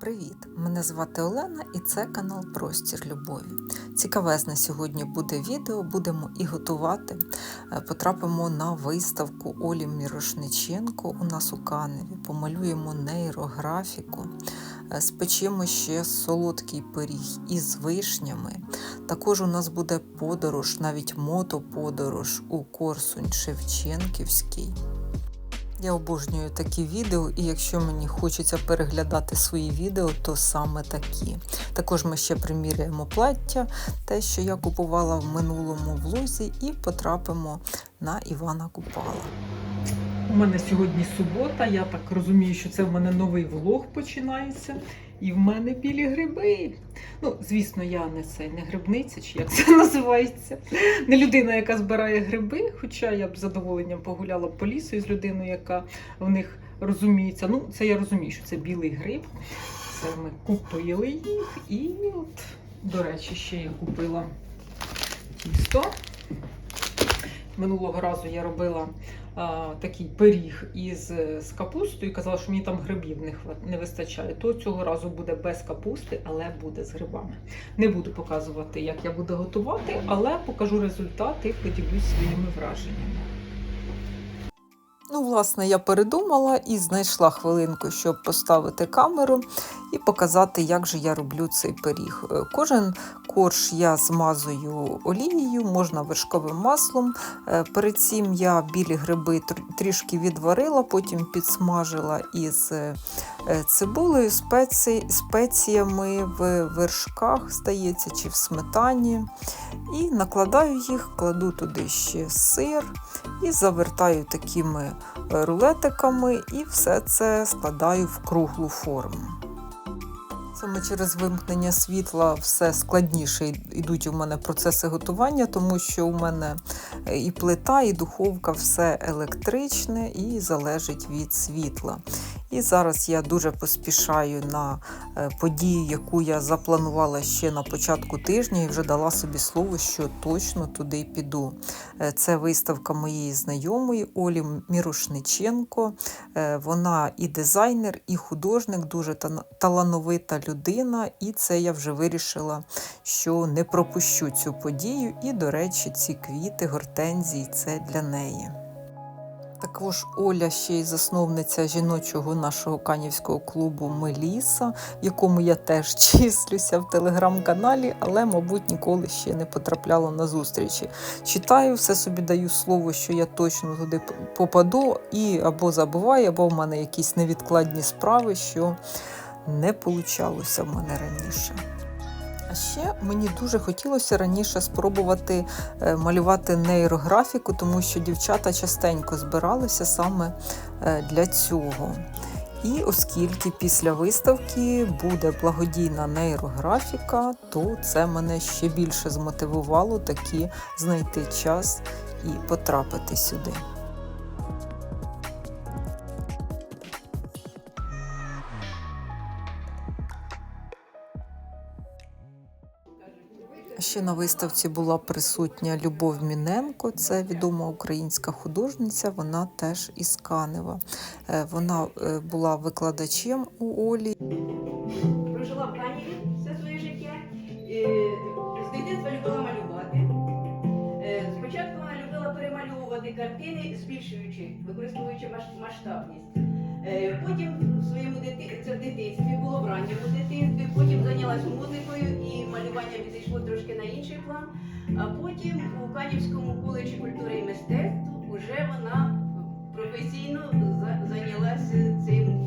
Привіт! Мене звати Олена і це канал Простір Любові. Цікавезне сьогодні буде відео, будемо і готувати. Е, Потрапимо на виставку Олі Мірошниченко у нас у Каневі, помалюємо нейрографіку, е, спечемо ще солодкий пиріг із вишнями. Також у нас буде подорож, навіть мотоподорож у Корсунь Шевченківський. Я обожнюю такі відео, і якщо мені хочеться переглядати свої відео, то саме такі. Також ми ще приміряємо плаття, те, що я купувала в минулому влозі, і потрапимо на Івана Купала. У мене сьогодні субота, я так розумію, що це в мене новий влог починається. І в мене білі гриби. Ну, звісно, я не це не грибниця, чи як це називається. Не людина, яка збирає гриби, хоча я б з задоволенням погуляла по лісу із людиною, яка в них розуміється. Ну, це я розумію, що це білий гриб. Це ми купили їх. І от, до речі, ще я купила тісто. Минулого разу я робила такий пиріг із з капустою і казала, що мені там грибів не, не вистачає. То цього разу буде без капусти, але буде з грибами. Не буду показувати, як я буду готувати, але покажу результат і поділюсь своїми враженнями. Ну, власне, я передумала і знайшла хвилинку, щоб поставити камеру і показати, як же я роблю цей пиріг. Е, Кожен корж я змазую олією, можна вершковим маслом. Е, Перед цим я білі гриби трішки відварила, потім підсмажила із е, цибулею, спеціями в вершках, здається, чи в сметані. І накладаю їх, кладу туди ще сир і завертаю такими рулетиками, і все це складаю в круглу форму. Саме через вимкнення світла все складніше йдуть у мене процеси готування, тому що у мене е, і плита, і духовка все електричне і залежить від світла. І зараз я дуже поспішаю на е, подію, яку я запланувала ще на початку тижня, і вже дала собі слово, що точно туди піду. Е, Це виставка моєї знайомої Олі Мірошниченко. Е, Вона і дизайнер, і художник, дуже талановита людина. І це я вже вирішила, що не пропущу цю подію. І, до речі, ці квіти, гортензії це для неї. Також Оля ще й засновниця жіночого нашого канівського клубу Меліса, в якому я теж числюся в телеграм-каналі, але, мабуть, ніколи ще не потрапляла на зустрічі. Читаю, все собі даю слово, що я точно туди попаду, і або забуваю, або в мене якісь невідкладні справи, що не получалося в мене раніше. А ще мені дуже хотілося раніше спробувати е, малювати нейрографіку, тому що дівчата частенько збиралися саме е, для цього. І оскільки після виставки буде благодійна нейрографіка, то це мене ще більше змотивувало таки знайти час і потрапити сюди. Ще на виставці була присутня Любов Міненко, це відома українська художниця, вона теж із Канева. Е, Вона е, була викладачем у Олі. прожила в Каніві все своє життя. Е, З дитинства любила малювати. Спочатку вона любила перемальовувати картини, збільшуючи, використовуючи масштабність. Е, Потім в своєму дити... це в дитинстві було в ранньому дитинстві, потім зайнялася музикою і малювання відійшло трошки на інший план. А потім у Канівському коледжі культури і мистецтв вже вона професійно за- зайнялася цим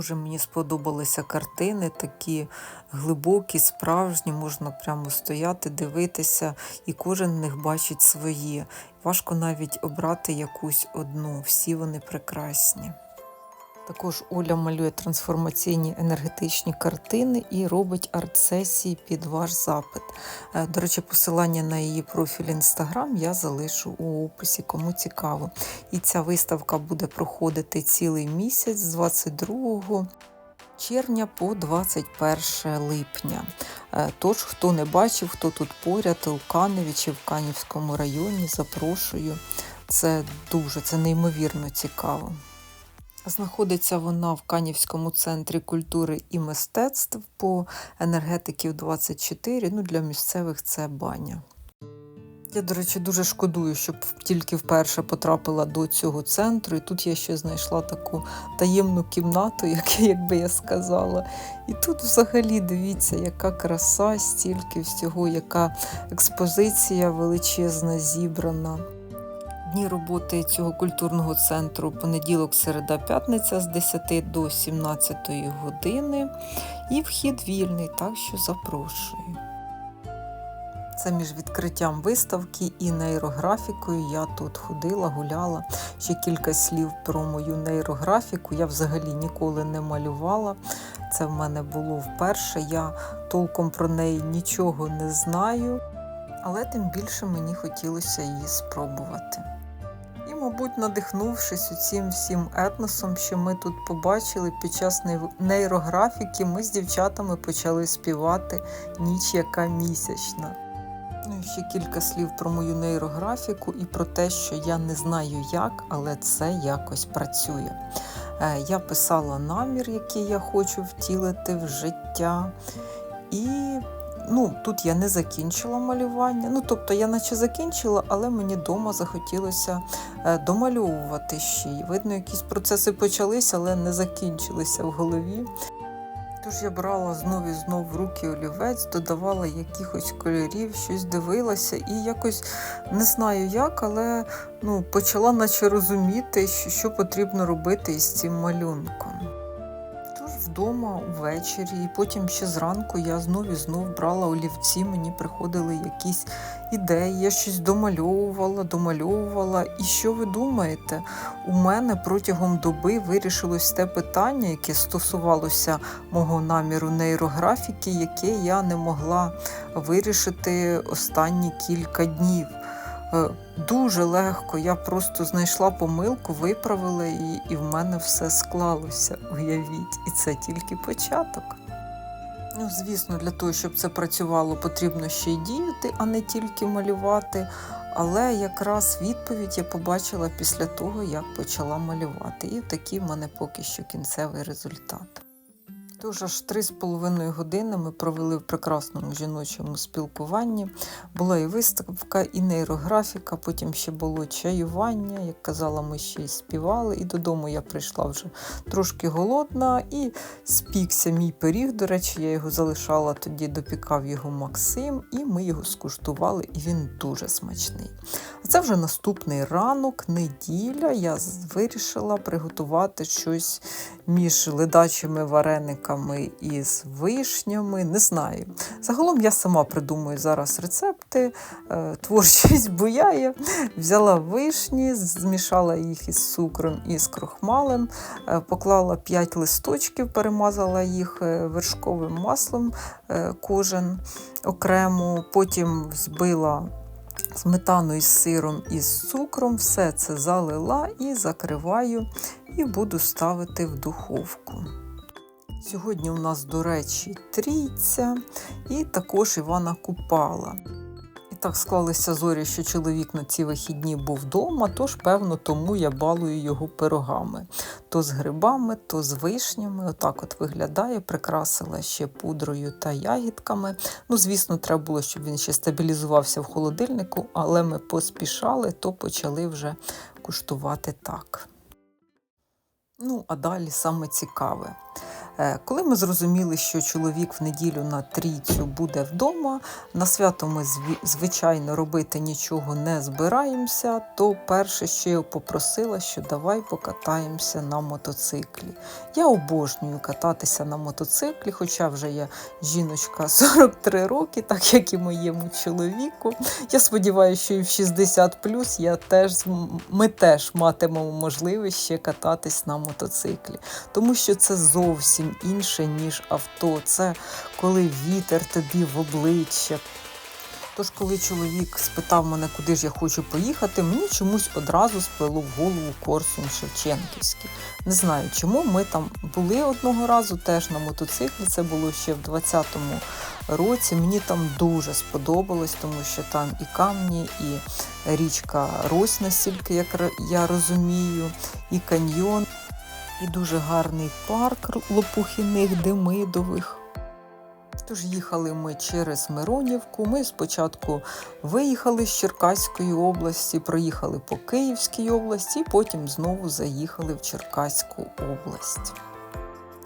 Дуже мені сподобалися картини, такі глибокі, справжні, можна прямо стояти, дивитися, і кожен них бачить своє. Важко навіть обрати якусь одну, всі вони прекрасні. Також Оля малює трансформаційні енергетичні картини і робить арт-сесії під ваш запит. Е, До речі, посилання на її профіль інстаграм я залишу у описі, кому цікаво. І ця виставка буде проходити цілий місяць з 22 червня по 21 липня. Е, Тож, хто не бачив, хто тут поряд, у Каневі чи в Канівському районі, запрошую. Це дуже, це неймовірно цікаво. Знаходиться вона в Канівському центрі культури і мистецтв по енергетиків 24. Ну, для місцевих це баня. Я, до речі, дуже шкодую, що тільки вперше потрапила до цього центру, і тут я ще знайшла таку таємну кімнату, як, як би я сказала. І тут взагалі дивіться, яка краса, стільки всього, яка експозиція величезна зібрана. Дні роботи цього культурного центру понеділок, середа, п'ятниця з 10 до 17 години. І вхід вільний, так що запрошую. Це між відкриттям виставки і нейрографікою. Я тут ходила, гуляла. Ще кілька слів про мою нейрографіку. Я взагалі ніколи не малювала. Це в мене було вперше. Я толком про неї нічого не знаю, але тим більше мені хотілося її спробувати. Мабуть, надихнувшись цим всім етносом, що ми тут побачили під час нейрографіки, ми з дівчатами почали співати ніч яка місячна. Ну і ще кілька слів про мою нейрографіку і про те, що я не знаю як, але це якось працює. Е, Я писала намір, який я хочу втілити в життя. І ну, тут я не закінчила малювання. Ну, тобто я наче закінчила, але мені вдома захотілося е, домальовувати ще. й. Видно, якісь процеси почалися, але не закінчилися в голові. Тож я брала знов і знов в руки олівець, додавала якихось кольорів, щось дивилася і якось не знаю як, але ну, почала наче розуміти, що, що потрібно робити із цим малюнком. Вдома ввечері, і потім ще зранку я знов і знов брала олівці, мені приходили якісь ідеї, я щось домальовувала, домальовувала. І що ви думаєте? У мене протягом доби вирішилось те питання, яке стосувалося мого наміру нейрографіки, яке я не могла вирішити останні кілька днів. Е, Дуже легко, я просто знайшла помилку, виправила її, і в мене все склалося. Уявіть, і це тільки початок. Ну, звісно, для того, щоб це працювало, потрібно ще й діяти, а не тільки малювати. Але якраз відповідь я побачила після того, як почала малювати. І такий в мене поки що кінцевий результат. Тож аж три з половиною години ми провели в прекрасному жіночому спілкуванні. Була і виставка, і нейрографіка, потім ще було чаювання. Як казала, ми ще й співали. І додому я прийшла вже трошки голодна, і спікся мій пиріг. До речі, я його залишала тоді, допікав його Максим, і ми його скуштували, і він дуже смачний. А це вже наступний ранок, неділя. Я вирішила приготувати щось між ледачими варениками із вишнями. Не знаю. Загалом я сама придумую зараз рецепти, е, творчість буяє. Взяла вишні, змішала їх із цукром і з крохмалем, е, поклала 5 листочків, перемазала їх е, вершковим маслом кожен окремо, потім збила сметану із сиром і з цукром, все це залила і закриваю, і буду ставити в духовку. Сьогодні у нас, до речі, трійця і також Івана Купала. І так склалися зорі, що чоловік на ці вихідні був вдома, тож, певно, тому я балую його пирогами. То з грибами, то з вишнями. Отак от виглядає, прикрасила ще пудрою та ягідками. Ну, звісно, треба було, щоб він ще стабілізувався в холодильнику, але ми поспішали, то почали вже куштувати так. Ну, а далі саме цікаве. Е, Коли ми зрозуміли, що чоловік в неділю на трійцю буде вдома, на свято ми звичайно робити нічого не збираємося, то перше, що я попросила, що давай покатаємося на мотоциклі. Я обожнюю кататися на мотоциклі, хоча вже я жіночка 43 роки, так як і моєму чоловіку. Я сподіваюся, що і в 60 плюс я теж ми теж матимемо можливість ще кататись на мотоциклі, тому що це зовсім інше, ніж авто. Це коли вітер тобі в обличчя. Тож, коли чоловік спитав мене, куди ж я хочу поїхати, мені чомусь одразу сплило в голову Корсунь Шевченківський. Не знаю, чому ми там були одного разу теж на мотоциклі. Це було ще в 20-му році. Мені там дуже сподобалось, тому що там і камні, і річка Рось, настільки як я розумію, і каньйон, і дуже гарний парк лопухіних демидових. Тож їхали ми через Миронівку. Ми спочатку виїхали з Черкаської області, проїхали по Київській області, потім знову заїхали в Черкаську область.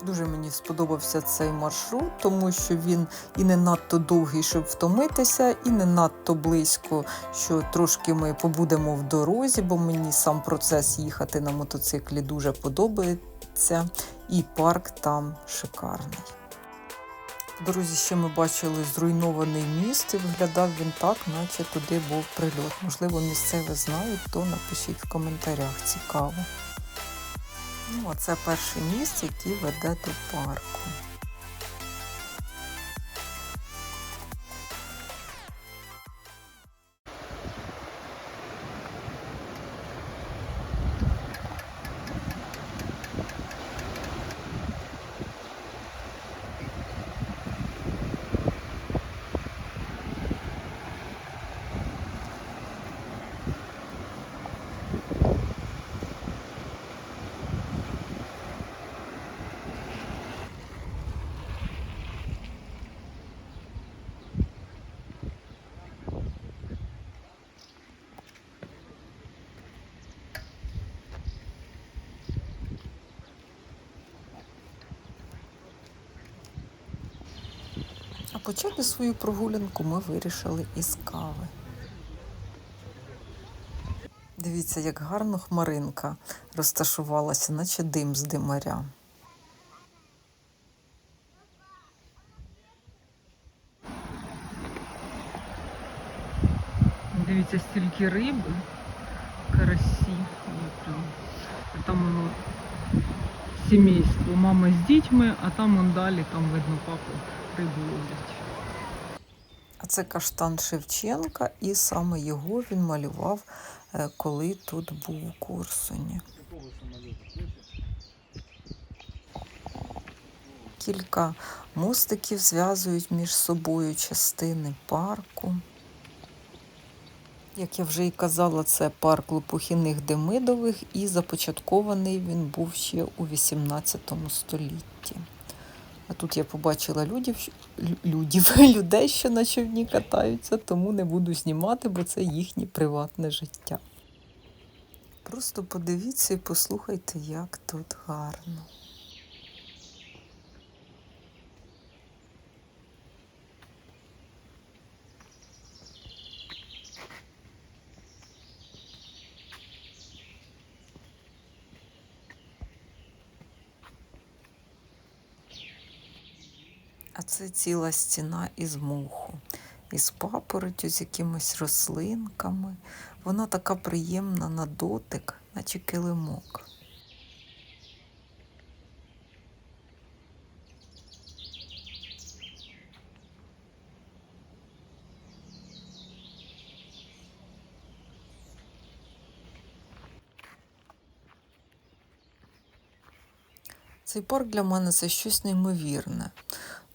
Дуже мені сподобався цей маршрут, тому що він і не надто довгий, щоб втомитися, і не надто близько, що трошки ми побудемо в дорозі, бо мені сам процес їхати на мотоциклі дуже подобається, і парк там шикарний. В дорозі ще ми бачили зруйнований міст, і виглядав він так, наче туди був прильот. Можливо, місцеві знають, то напишіть в коментарях. Цікаво. Ну, а це перший міст, який веде до парку. Почати свою прогулянку ми вирішили із кави. Дивіться, як гарно хмаринка розташувалася, наче дим з димаря. Дивіться, стільки риби, карасі. Там воно сімейство, мама з дітьми, а там он далі, там видно папу рибу. А це каштан Шевченка, і саме його він малював, е, коли тут був у Корсуні. Кілька мостиків зв'язують між собою частини парку. Як я вже і казала, це парк Лопухіних Демидових, і започаткований він був ще у 18 столітті. А тут я побачила людів, людів, людей, що на човні катаються, тому не буду знімати, бо це їхнє приватне життя. Просто подивіться і послухайте, як тут гарно. Це ціла стіна із муху, із папоротю, з якимись рослинками. Вона така приємна на дотик, наче килимок. Цей парк для мене це щось неймовірне.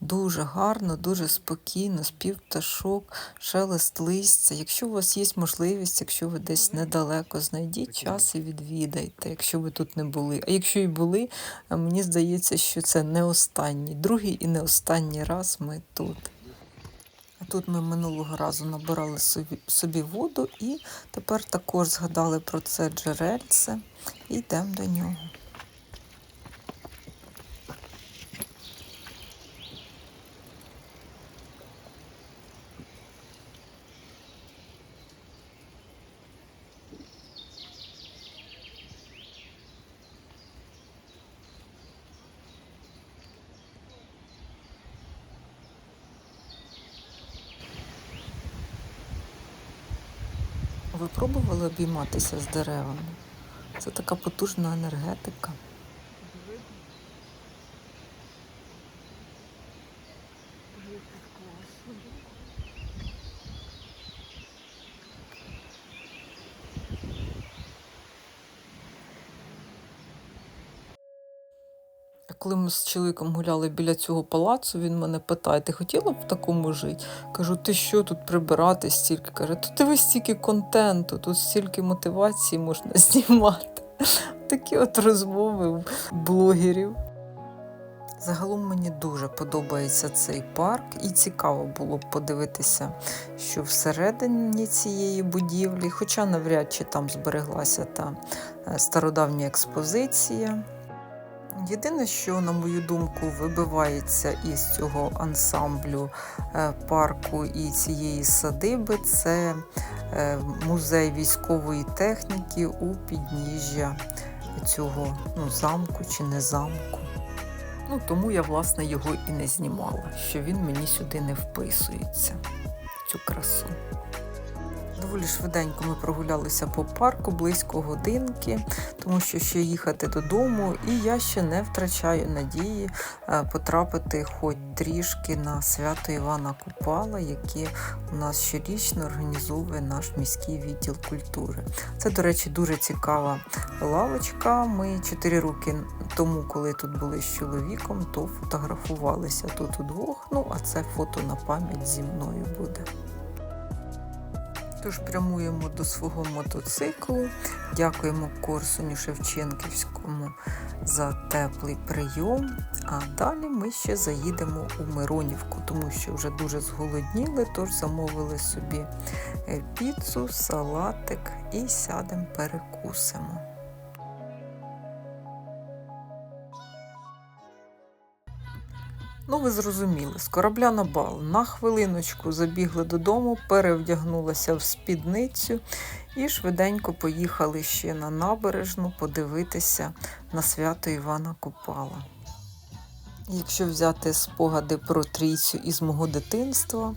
Дуже гарно, дуже спокійно, спів пташок, шелест листя. Якщо у вас є можливість, якщо ви десь недалеко, знайдіть час і відвідайте, якщо ви тут не були. А якщо і були, мені здається, що це не останній, другий і не останній раз ми тут. А тут ми минулого разу набирали собі, собі воду і тепер також згадали про це джерельце і йдемо до нього. Ви пробували обійматися з деревами? Це така потужна енергетика. Коли ми з чоловіком гуляли біля цього палацу, він мене питає: ти хотіла б в такому жити? Кажу, ти що тут прибирати стільки? Каже, тут дивись стільки контенту, тут стільки мотивації можна знімати. Такі от розмови блогерів. Загалом мені дуже подобається цей парк, і цікаво було б подивитися, що всередині цієї будівлі, хоча навряд чи там збереглася та е, стародавня експозиція. Єдине, що, на мою думку, вибивається із цього ансамблю е, парку і цієї садиби, це е, музей військової техніки у підніжжя цього ну, замку чи не замку. Ну, тому я, власне, його і не знімала, що він мені сюди не вписується, цю красу. Доволі швиденько ми прогулялися по парку близько годинки, тому що ще їхати додому, і я ще не втрачаю надії е, потрапити хоч трішки на свято Івана Купала, яке у нас щорічно організовує наш міський відділ культури. Це, до речі, дуже цікава лавочка. Ми чотири роки тому, коли тут були з чоловіком, то фотографувалися тут удвох. Ну, а це фото на пам'ять зі мною буде. Тож прямуємо до свого мотоциклу. Дякуємо Корсуню Шевченківському за теплий прийом. А далі ми ще заїдемо у Миронівку, тому що вже дуже зголодніли, тож замовили собі е, піцу, салатик і сядемо перекусимо. Ну, ви зрозуміли, з корабля на бал. На хвилиночку забігли додому, перевдягнулася в спідницю і швиденько поїхали ще на набережну подивитися на свято Івана Купала. Якщо взяти спогади про трійцю із мого дитинства,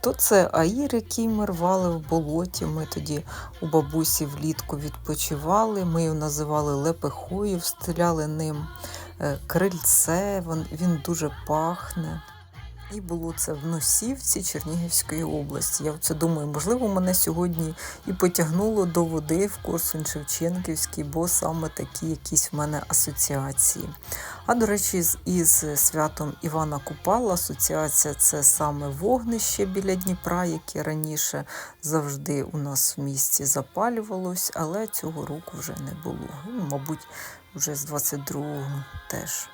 то це аїр, який ми рвали в болоті. Ми тоді у бабусі влітку відпочивали. Ми його називали лепехою, стріляли ним крильце, він, дуже пахне. І було це в Носівці Чернігівської області. Я це думаю, можливо, мене сьогодні і потягнуло до води в Корсунь Шевченківський, бо саме такі якісь в мене асоціації. А до речі, із святом Івана Купала асоціація це саме вогнище біля Дніпра, яке раніше завжди у нас в місті запалювалось, але цього року вже не було. Ну, мабуть, вже з 22-го теж.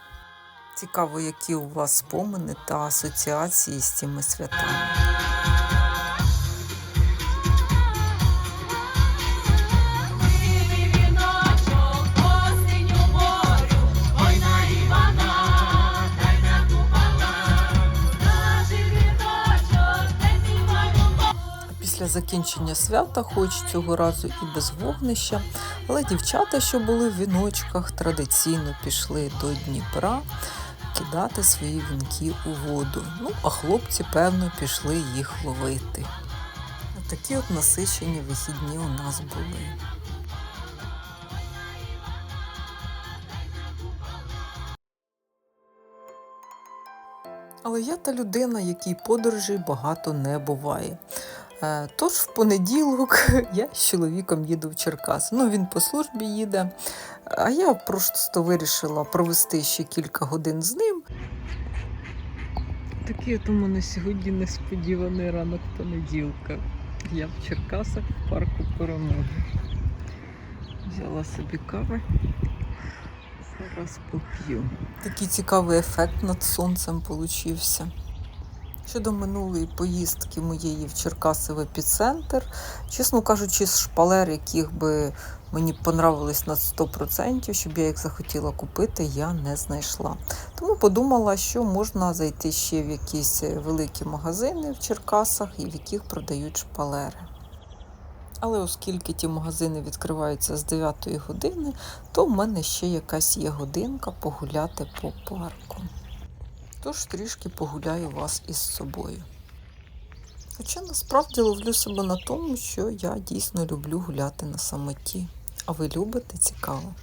Цікаво, які у вас спомини та асоціації з цими святами. Після закінчення свята, хоч цього разу і без вогнища, але дівчата, що були в віночках, традиційно пішли до Дніпра кидати свої вінки у воду. Ну, а хлопці, певно, пішли їх ловити. Такі от насичені вихідні у нас були. Але я та людина, якій подорожей багато не буває. Е, Тож в понеділок я з чоловіком їду в Черкас. Ну, він по службі їде, а я просто вирішила провести ще кілька годин з ним. Такий от у мене сьогодні несподіваний ранок понеділка. Я в Черкасах в парку перемоги. Взяла собі кави. Зараз поп'ю. Такий цікавий ефект над сонцем получився. Щодо минулої поїздки моєї в Черкаси в епіцентр, чесно кажучи, з шпалер, яких би мені понравились на 100%, щоб я їх захотіла купити, я не знайшла. Тому подумала, що можна зайти ще в якісь великі магазини в Черкасах, і в яких продають шпалери. Але оскільки ті магазини відкриваються з 9 години, то в мене ще якась є годинка погуляти по парку. Тож трішки погуляю вас із собою. Хоча насправді ловлю себе на тому, що я дійсно люблю гуляти на самоті. А ви любите цікаво?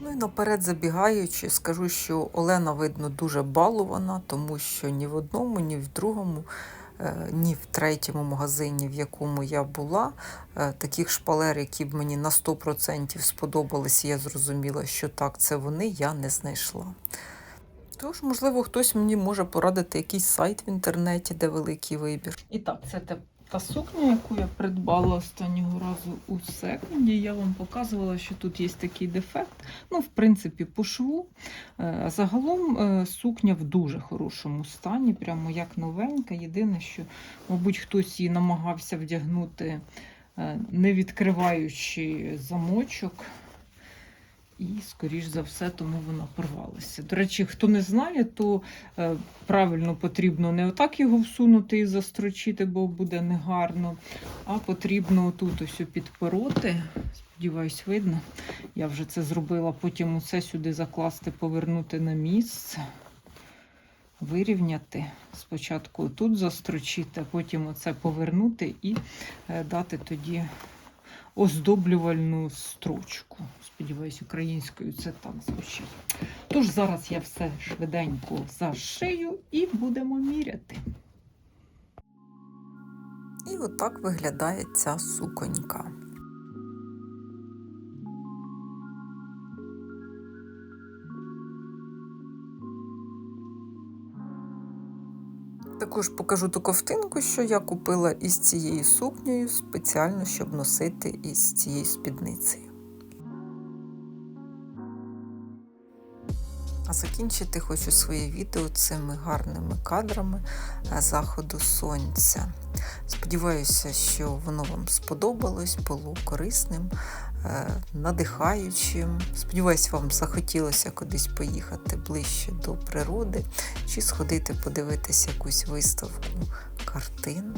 Ну і наперед забігаючи, скажу, що Олена, видно, дуже балована, тому що ні в одному, ні в другому, ні в третьому магазині, в якому я була, е, таких шпалер, які б мені на 100% сподобалися, я зрозуміла, що так, це вони, я не знайшла. Тож, можливо, хтось мені може порадити якийсь сайт в інтернеті, де великий вибір. І так, це та сукня, яку я придбала останнього разу у секунді. Я вам показувала, що тут є такий дефект. Ну, в принципі, по шву. Е, Загалом е, сукня в дуже хорошому стані, прямо як новенька. Єдине, що, мабуть, хтось її намагався вдягнути, е, не відкриваючи замочок. І, скоріш за все, тому вона порвалася. До речі, хто не знає, то е, правильно потрібно не отак його всунути і застрочити, бо буде негарно. А потрібно тут ось підпороти. Сподіваюсь, видно. Я вже це зробила. Потім усе сюди закласти, повернути на місце, вирівняти. Спочатку тут застрочити, а потім оце повернути і е, дати тоді оздоблювальну строчку. Сподіваюсь, українською це так звучить. Тож зараз я все швиденько зашию і будемо міряти. І отак виглядає ця суконька. Також покажу ту ковтинку, що я купила із цією сукнею спеціально, щоб носити із цією спідницею. А закінчити хочу своє відео цими гарними кадрами е, заходу сонця. Сподіваюся, що воно вам сподобалось, було корисним, надихаючим. Сподіваюсь, вам захотілося кудись поїхати ближче до природи чи сходити подивитися якусь виставку картин.